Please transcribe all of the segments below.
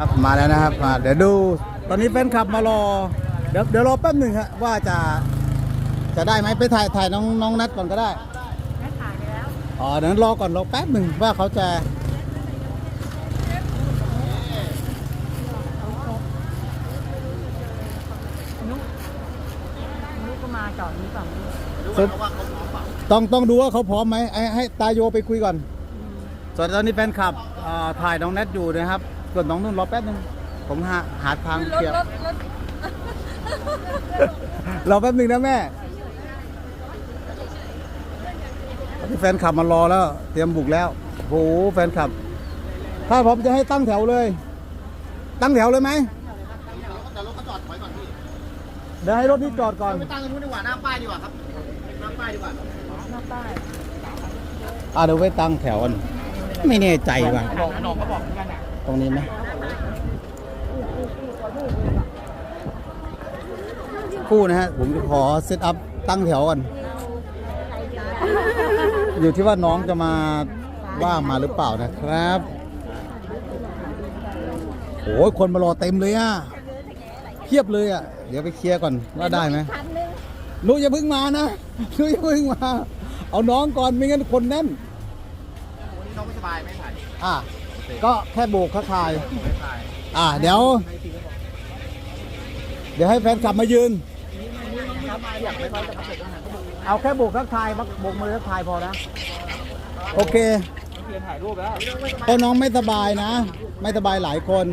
ครับมาแล้วนะครับมาเดี๋ยวดู ตอนนี้แฟนคลับมารอ เดี๋ยวเดี๋ยวรอแป๊บหนึ่งฮะว่าจะจะได้ไหมไปถ่ายถ่ายน้องน้องนัดก่อนก็ได้ไม่ขายไปแล้วอ๋อเดี๋ยวรอก่อนรอแป๊บหนึ่งว่าเขาจะนุ๊กนุ๊กก็มาจอดนี้ก่อนนุ๊กสุดต้องต้องดูว่าเขาพร้อมไหมให้ให้ตาโยไปคุยก่อน ส่วนตอนนี้แฟนคลับอ่าถ่ายน้องแนทอยู่นะครับ ส่วนน้องนุ่นรอแป๊บหนึง ผมหาหาทางเคลียร์รอแป๊บหนึ่งนะแม่ตอนนี้แฟนคลับมารอแล้ว เตรียมบุกแล้วโอ้โหแฟนคลับ ถ้าผมจะให้ตั้งแถวเลย ตั้งแถวเลยไหมแต่รถก็จอดถอยก่อนพี่เดี๋ยวให้รถนี้จอดก่อนไปตั้งตรงนู้นดีกว่าหน้าป้ายดีกว่าครับหน้าป้ายดีกว่าหน้าป้ายอะเดี๋ยวไปตั้งแถวกันไม่แน่ใจว่ะบอกน้องก็บอกเหมือนกันอะ ตรงนี้ไหมคู่นะฮะ ผมจะขอเซตอัพตั้งแถวก่อน อยู่ที่ว่าน้องจะมาว่างมาหรือเปล่านะครับโอ้ยคนมารอเต็มเลยอะเพียบเลยอะ เดี๋ยวไปเคลียร์ก่อนว่าได้ไหมนุอย่าเพิ่งมานะนุอย่าเพิ่งมา เอาน้องก่อนไม่งั้นคนแน่นวันนี้น้องไม่สบายไม่ถ่ายอะ ก็แค่โบกทักทายไม่ถ่ายอะเดี๋ยว เดี๋ยวให้แฟนกลับมายืน เอาแค่โบกทักทายโบกมือทักทายพอนะ โอเคเพียนถ่ายรูปแล้วเพราะน้องไม่สบายนะ ไม่สบายหลายคน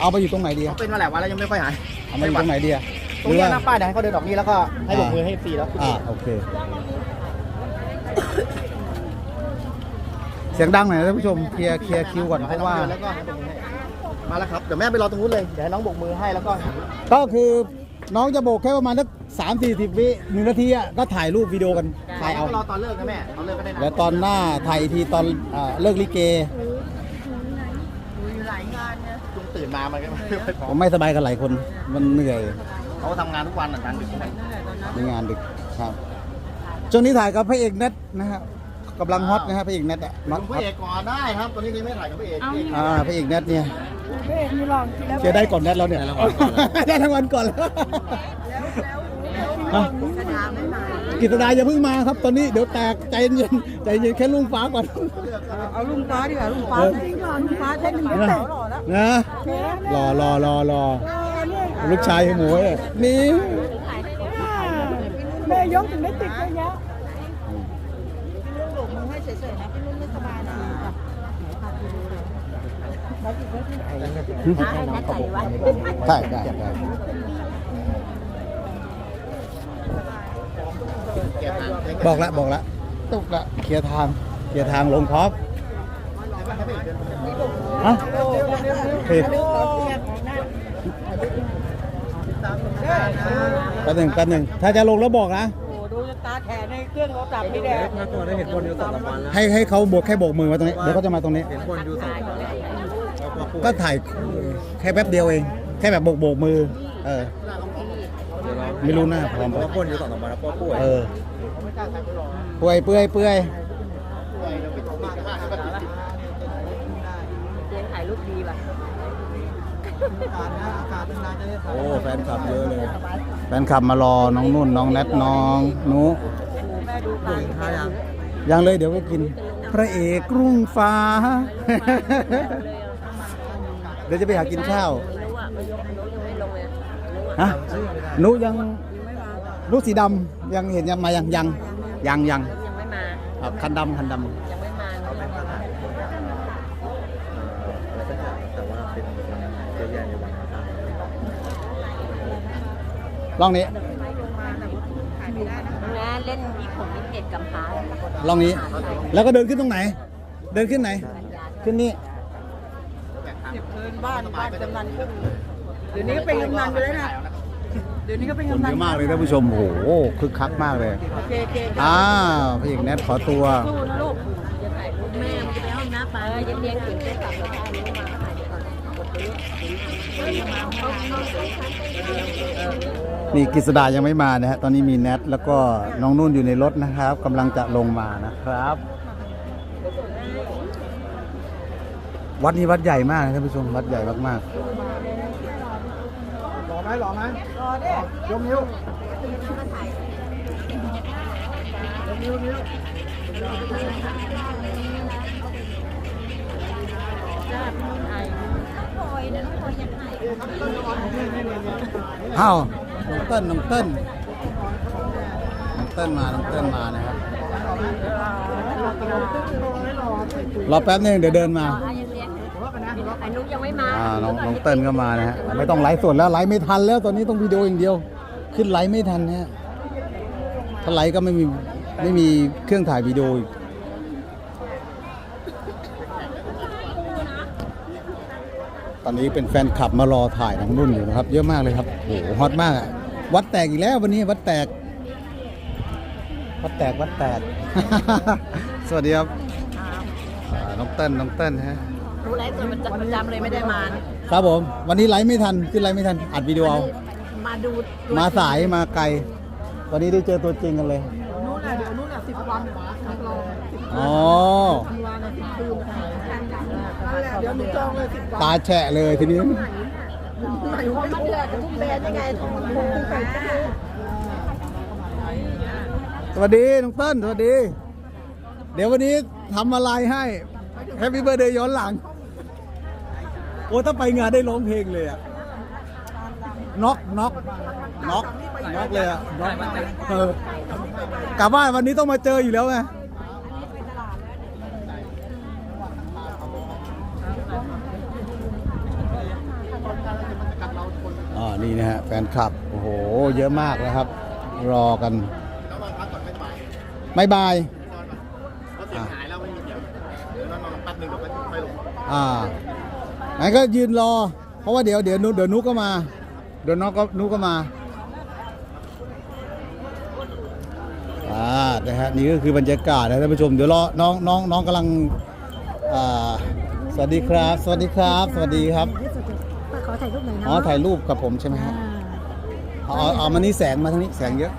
เอาไปอยู่ตรงไหนดีเขาอะเป็นมาหลายวันแล้วยังไม่ค่อยหายเอามาอยู่ตรงไหนดีอะตรงนี้หน้าป้ายเดี๋ยวให้เขาเดินออกนี่แล้วก็ให้บกมือให้ฟรีแล้วอ่าโอเค เสียงดังหน่อยนะท่านผู้ชมเคลียร์เคลียร์คิวก่อนเพให้ราะน้องว่าเดินแล้วก็ให้บกมือให้มาแล้วครับเดี๋ยวแม่ไปรอตรงนู้นเลยเดี๋ยวให้น้องบกมือให้แล้วก็ก็คือน้องจะโบกแค่ประมาณสักสามสี่สิบวิหนึ่งนาทีอะก็ถ่ายรูปวิดีโอกันถ่ายเอารอตอนเลิกนะแม่ตอนเลิกก็ได้นะแล้วตอนหน้าถ่ายอีกทีตอนอ่าเลิกลิเกดูอยู่หลายงานนะจุงตื่นมามันก็ไม่ค่อยพอผมไม่สบายกันหลายคนมันเหนื่อยเขาทำงานทุกวันอะงานดึกทุกวัน ในงานดึกครับช่วงนี้ถ่ายกับพระเอกเน็ตนะฮะ กำลังฮอตนะฮะพระเอกเน็ตอะน็อตดูพระเอกก่อนได้ครับ ตอนนี้ยังไม่ถ่ายกับพระเอกพี่อ่าพระเอกเน็ตเนี่ยเบ้มีลองแล้วเจอได้ก่อนเน็ตแล้วเนี่ย ได้รางวัลก่อนแล้วฮะสนามไม่มากิตดาอย่าเพิ่งมาครับ ตอนนี้เดี๋ยวแตกใจเย็นใจเย็นแค่ลุงฟ้าก่อนเอาลุงฟ้าดีกว่าลุงฟ้าเออจริงหรอลุงฟ้าใช่หนึ่งแต่หล่อแล้วนะรอรอรอรอลูกชายให้หมูเนี่ยนี่แม่ยกถึงได้ติดเยอะแยะลุงมึงให้เฉยๆนะพี่ลุงไม่สบายนะ ให้นัดใจวะใช่ได้ได้เก็บงานให้บอกละบอกละตุกละเคลียร์ทางเคลียร์ทางลงพร้อมฮะโอเคแป๊บหนึ่งแป๊บหนึ่งถ้าจะลงแล้วบอกนะโอ้ดูตาแถในเครื่องเราจับไม่แดงตัวได้เห็นคนอยู่สองสามวันแล้วให้ให้เขาโบกแค่โบกมือมาตรงนี้เดี๋ยวเขาจะมาตรงนี้เห็นคนอยู่สองสามวัน ก็ถ่ายแค่แป๊บเดียวเอง แค่แบบโบกโบกมือ เออ ไม่รู้หน้าพร้อมเพราะปะว่าคนอยู่สองสามวันแล้วป่ป่วยเออเปื่อยเปื่อยเปื่อยเตียงถ่ายรูปดีป่ะโอ้แฟนคลับเยอะเลย แฟนคลับมารอน้องนุ่นน้องแนทน้องนุแม่ดูตาท่ายังยังเลยเดี๋ยวก็กิน พระเอกกรุงฟ้า เดี๋ยวจะไปหากินข้าวไม่รู้อะไม่ยกไม่ยกไม่ลงเลยฮะนุยังนุสีดำยังเห็นยังมายังยังยังยังยังไม่มาอะคันดำคันดยังไม่มาแต่ว่าเป็นเยอะแยะในวันนั้นำล่องนี้งานเล่นมีผมมีเพจกำพร้าล่องนี้ แล้วก็เดินขึ้นตรงไหน เดินขึ้นไหน ขึ้นนี่ เก็บเงินบ้านบ้านกำนันขึ้นเดี๋ยวนี้ก็เป็นกำนันไปแล้วนะเดี๋ยวนี้ก็เป็นคนกำนัเยนอะมากเลยท่านผู้ชมโอ้โหคึกคักมากเลยโอเคโอเคอ้าวพระเอกแนทขอตัวสู้นะลูกจะถ่ายรูปแม่มันจะไปห้องน้ำไปจะเลี้ยงถึงจะกลับมาถ่ายรูปมาถ่ายก่อนนี่กฤษดายังไม่มานะฮะตอนนี้มีแนทแล้วก็น้องนุ่นอยู่ในรถนะครับกำลังจะลงมานะครับ วัดนี้วัดใหญ่มากนะท่านผู้ชมวัดใหญ่มากหล่อไหมหล่อไหมรอเด้ยกนิ้วๆอ้าวน้องเต้นน้องเต้นน้องเต้นมาน้องเต้นมานะครับ รอแป๊บนึงเดี๋ยวเดินมา ไอ้นุ๊กยังไม่มาอ่าน้องน้องเติ้ลก็มานะฮะไม่ต้องไลฟ์สดแล้วไลฟ์ไม่ทันแล้วตอนนี้ต้องวิดีโออย่างเดียว ขึ้นไลฟ์ไม่ทันนะฮะถ้าไลฟ์ก็ไม่มีไม่มีเครื่องถ่ายวิดีโออีกตอนนี้เป็นแฟนคลับมารอถ่ายน้องนุ่นอยู่นะครับ เยอะมากเลยครับโอ้โหฮอตมากอะวัดแตกอีกแล้ววันนี้วัดแตก วัดแตกวัดแตก สวัสดีครับอ่าน้องเติ้ลน้องเติ้ลฮะรู้ไลฟ์สดประจำเลยไม่ได้มาครับผม วันนี้ไลฟ์ไม่ทันขึ้นไลฟ์ไม่ทันอัดวิดีโอเอามาดูมาสายมาไกล วันนี้ได้เจอตัวจริงกันเลยนู่นน่ะเดี๋ยวนู่นน่ะสิบวันนักรองสิบอ๋อวันน่ะสิบคืนนั่นแหละเดี๋ยวหนูจองเลยสิบวันตาแฉะเลยทีนี้ไหนว่าไม่เดือดทุ่มแบนยังไงทุ่มทุ่มไปจ้าสวัสดีน้องเติ้ลสวัสดี เดี๋ยววันนี้ทำอะไรให้แฮปปี้เบ t ร์ a เดย์ย้อนหลังโอ้ถ้าไปงานได้ร้องเพลงเลยอะน็อกน็อกน็อกน็อกเลยอะน็อกเออกลับบ้านวันนี้ต้องมาเจออยู่แล้วไงอ่านี่นะฮะแฟนคลับ โอ้โห เยอะมากนะครับ รอกันแล้วนอนพักก่อนไม่ไปไม่บายนอนก่อนเพราะเสีย งหายแล้วไม่มีเสียงเดี๋ยวนอนนอนแป๊บหนึงเดี๋ยวไปไปลงอ่างั้นก็ยืนรอ เพราะว่าเดี๋ยวเดี๋ยวนุเดี๋ยวนุก็มา เดี๋ยวน้องก็นุก็มาอ่านะฮะนี่ก็คือบรรยากาศนะท่านผู้ชมเดี๋ยวรอน้องน้องน้องกำลังอ่าสวัสดีครับ สวัสดีครับ สวัสดีครับขอถ่ายรูปหน่อยนะอ๋อถ่ายรูปกับผมใช่ไหมฮะเอาเอาเอามานี่แสงมาทางนี้แสงเยอะ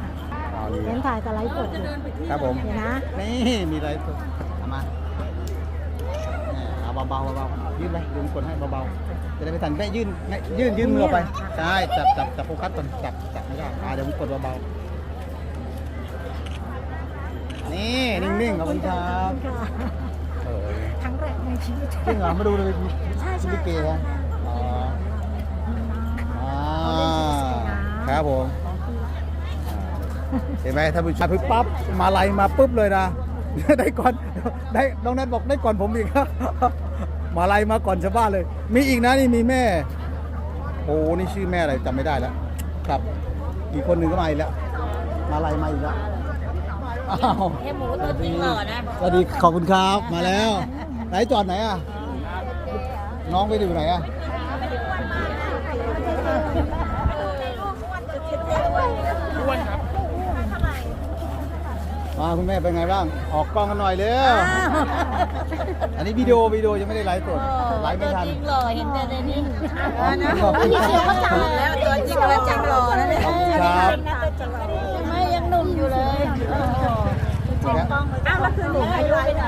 เอานี่เล่นถ่ายแต่ไลฟ์สดอยู่ครับผมเดี๋ยวนะนี่มีอะไรตัวเอามา เนี่ยเอาเบาๆเบาๆยื่นไปลุงกดให้เบาๆจะได้ไม่ทันแม่ยื่นแม่ยื่นยื่นมือออกไปใช่จับจับจับโฟกัสก่อนจับจับไม่ได้อ่าเดี๋ยวผมกดเบาๆนี่นิ่งๆขอบคุณครับเออครั้งแรกในชีวิตจริงเหรอมาดูเลยใช่ใช่ลิเกฮะอ๋ออ่าเอาเล่นเสร็จนะครับผมอ่าเห็นไหมท่านผู้ชมปึ๊บปั๊บมาไลยมาปุ๊บเลยนะ ได้ก่อนได้น้องนัทบอกได้ก่อนผมอีกมาไลยมาก่อนชาวบ้านเลย มีอีกนะนี่มีแม่โอ้นี่ชื่อแม่อะไรจำไม่ได้แล้วครับ อีกคนหนึ่งก็มาอีกแล้ว มาไลยมาอีกแล้วอ้าวเฮ้หมูตัวจริงหล่อนะสวัสดีขอบคุณครับมาแล้ว ไหนจอดไหนอะน้องไปอยู่ไหนอะ มาคุณแม่เป็นไงบ้าง ออกกล้องกันหน่อยเร็ว อันนี้วิดีโอวิดีโอยังไม่ได้ไลฟ์สดไลฟ์ไม่ทัน จริงหล่อเห็นแต่ในนี้ขอบคุณครับแล้วตัวจริงแล้วจังรอนะเนี่ยขอบคุณครับไม่ยังหนุ่มอยู่เลยโอ้โหอ้าวแล้วคือหนูอายุไปไหน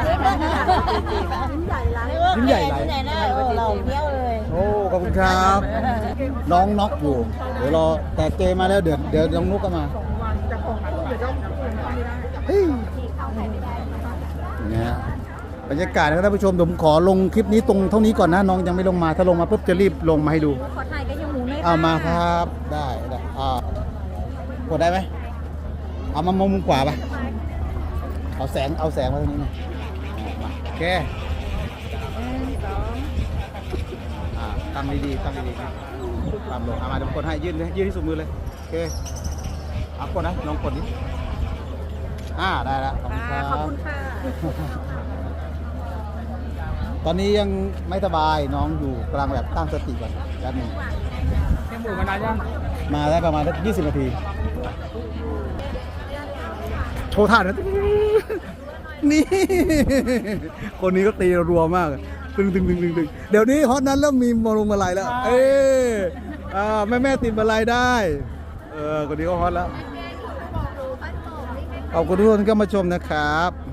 ยิ้มใหญ่ละยิ้มใหญ่ไหลที่ไหนได้โอ้เราเที่ยวเลย โอ้ ขอบคุณครับ น้องน็อกอยู่ เดี๋ยวรอแต่เจมาแล้วเดี๋ยวเดี๋ยวน้องนุกก็มาวันจะของคู่ เดี๋ยวต้องคู่ไม่ได้เฮ้ยเนี่ยฮะบรรยากาศนะครับท่านผู้ชมผมขอลงคลิปนี้ตรงเท่านี้ก่อนนะน้องยังไม่ลงมาถ้าลงมาปุ๊บจะรีบลงมาให้ดูขอถ่ายกับยังหมูหน่อยเอามาครับได้ได้อ่ากดได้ไหมเอามามองมุมขวาปะเอาแสงเอาแสงมาตรงนี้หน่อยมาโอเคอ่าตั้งดีๆตั้งดีๆตามลงเอามาเดี๋ยวผมกดให้ยื่นเลยยื่นที่สุดมือเลยโอเคเอากดนะลองกดดิ อ่าได้แล้วขอบคุณครับขอบคุณค่ะตอนนี้ยังไม่สบายน้องอยู่กำลังแบบตั้งสติก่อนแป๊บหนึงเฮ้หมูมานานยังมาได้ประมาณสักยี่สิบนาทีโชว์ท่านะนี่ คนนี้ก็ตีรัวมากตึงตึงตึงตึงตึงเดี๋ยวนี้ฮอตนั้นเริ่มมีมาลงมาลายแล้ว เอ้ยอ่าแม่แม่ติดมาลายได้ เออคนนี้ก็ฮอตแล้ว ขอบคุณทุกคนที่เข้ามาชมนะครับ